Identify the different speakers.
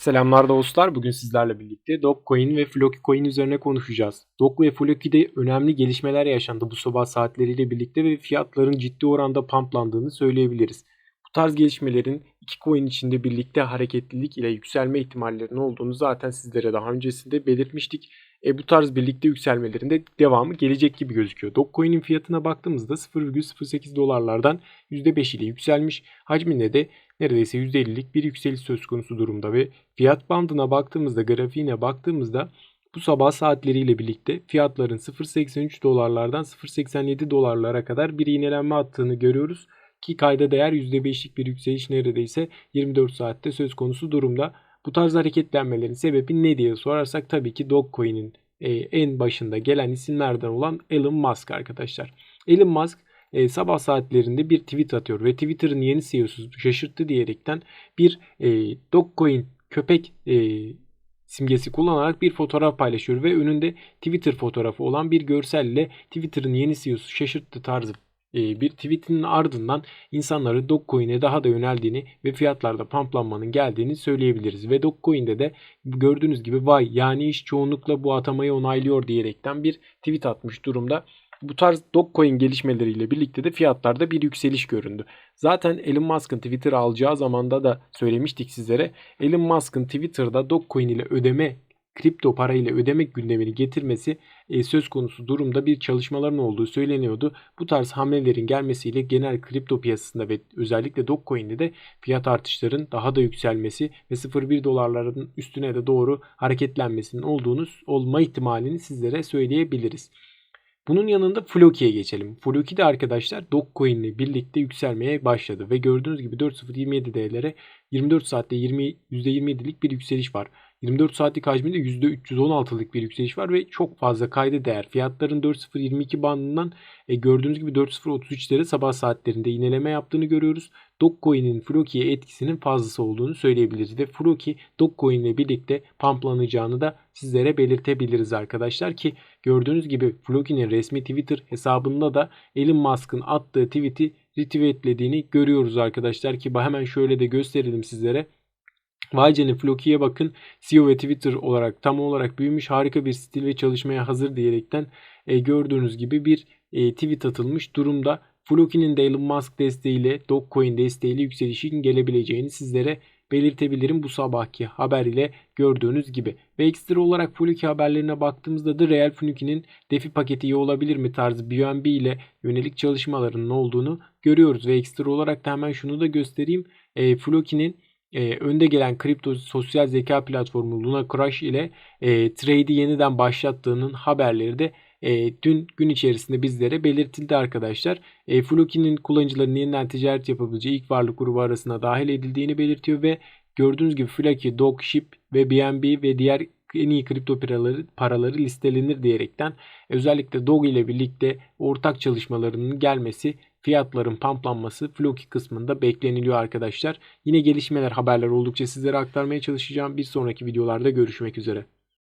Speaker 1: Selamlar dostlar. Bugün sizlerle birlikte Dogecoin ve Flokicoin üzerine konuşacağız. Dog ve Floki'de önemli gelişmeler yaşandı bu sabah saatleriyle birlikte ve fiyatların ciddi oranda pumplandığını söyleyebiliriz. Bu tarz gelişmelerin iki coin içinde birlikte hareketlilik ile yükselme ihtimallerinin olduğunu zaten sizlere daha öncesinde belirtmiştik. E, bu tarz birlikte yükselmelerin de devamı gelecek gibi gözüküyor. Dogecoin'in fiyatına baktığımızda 0,08 dolarlardan %5 ile yükselmiş. Hacminde de neredeyse %50'lik bir yükseliş söz konusu durumda ve fiyat bandına baktığımızda grafiğine baktığımızda bu sabah saatleriyle birlikte fiyatların 0.83 dolarlardan 0.87 dolarlara kadar bir iğnelenme attığını görüyoruz. Ki kayda değer %5'lik bir yükseliş neredeyse 24 saatte söz konusu durumda. Bu tarz hareketlenmelerin sebebi ne diye sorarsak tabii ki Dogecoin'in e, en başında gelen isimlerden olan Elon Musk arkadaşlar. Elon Musk e, sabah saatlerinde bir tweet atıyor ve Twitter'ın yeni CEO'su şaşırttı diyerekten bir e, Dogecoin köpek e, simgesi kullanarak bir fotoğraf paylaşıyor ve önünde Twitter fotoğrafı olan bir görselle Twitter'ın yeni CEO'su şaşırttı tarzı e, bir tweetinin ardından insanları Dogecoin'e daha da yöneldiğini ve fiyatlarda pamplanmanın geldiğini söyleyebiliriz. Ve Dogecoin'de de gördüğünüz gibi vay yani iş çoğunlukla bu atamayı onaylıyor diyerekten bir tweet atmış durumda. Bu tarz Dogecoin gelişmeleriyle birlikte de fiyatlarda bir yükseliş göründü. Zaten Elon Musk'ın Twitter alacağı zamanda da söylemiştik sizlere. Elon Musk'ın Twitter'da Dogecoin ile ödeme kripto para ile ödemek gündemini getirmesi e, söz konusu durumda bir çalışmaların olduğu söyleniyordu. Bu tarz hamlelerin gelmesiyle genel kripto piyasasında ve özellikle Dogecoin'de de fiyat artışların daha da yükselmesi ve 0.1 dolarların üstüne de doğru hareketlenmesinin olduğunu olma ihtimalini sizlere söyleyebiliriz. Bunun yanında Floki'ye geçelim. Floki de arkadaşlar Dogecoin ile birlikte yükselmeye başladı ve gördüğünüz gibi 4.027 değerlere 24 saatte 20 %27'lik bir yükseliş var. 24 saatlik hacminde %316'lık bir yükseliş var ve çok fazla kayda değer. Fiyatların 4.022 bandından e, gördüğünüz gibi 4.033'lere sabah saatlerinde ineleme yaptığını görüyoruz. Dogecoin'in Floki'ye etkisinin fazlası olduğunu söyleyebiliriz ve Floki Dogecoin ile birlikte pamplanacağını da sizlere belirtebiliriz arkadaşlar ki gördüğünüz gibi Floki'nin resmi Twitter hesabında da Elon Musk'ın attığı tweet'i retweetlediğini görüyoruz arkadaşlar ki hemen şöyle de gösterelim sizlere. Vay Floki'ye bakın CEO ve Twitter olarak tam olarak büyümüş harika bir stil ve çalışmaya hazır diyerekten e, gördüğünüz gibi bir e, tweet atılmış durumda. Floki'nin de Elon Musk desteğiyle Dogecoin desteğiyle yükselişin gelebileceğini sizlere belirtebilirim bu sabahki haber ile gördüğünüz gibi. Ve ekstra olarak Floki haberlerine baktığımızda da Real Floki'nin defi paketi iyi olabilir mi tarzı BNB ile yönelik çalışmalarının olduğunu görüyoruz. Ve ekstra olarak da hemen şunu da göstereyim. E, Floki'nin e, önde gelen kripto sosyal zeka platformu Luna Crush ile e, trade'i yeniden başlattığının haberleri de e, dün gün içerisinde bizlere belirtildi arkadaşlar. E, Floki'nin kullanıcıların yeniden ticaret yapabileceği ilk varlık grubu arasına dahil edildiğini belirtiyor ve gördüğünüz gibi Floki, Dogship ve BNB ve diğer en iyi kripto paraları, paraları listelenir diyerekten özellikle Dog ile birlikte ortak çalışmalarının gelmesi fiyatların pamplanması Floki kısmında bekleniliyor arkadaşlar. Yine gelişmeler haberler oldukça sizlere aktarmaya çalışacağım. Bir sonraki videolarda görüşmek üzere.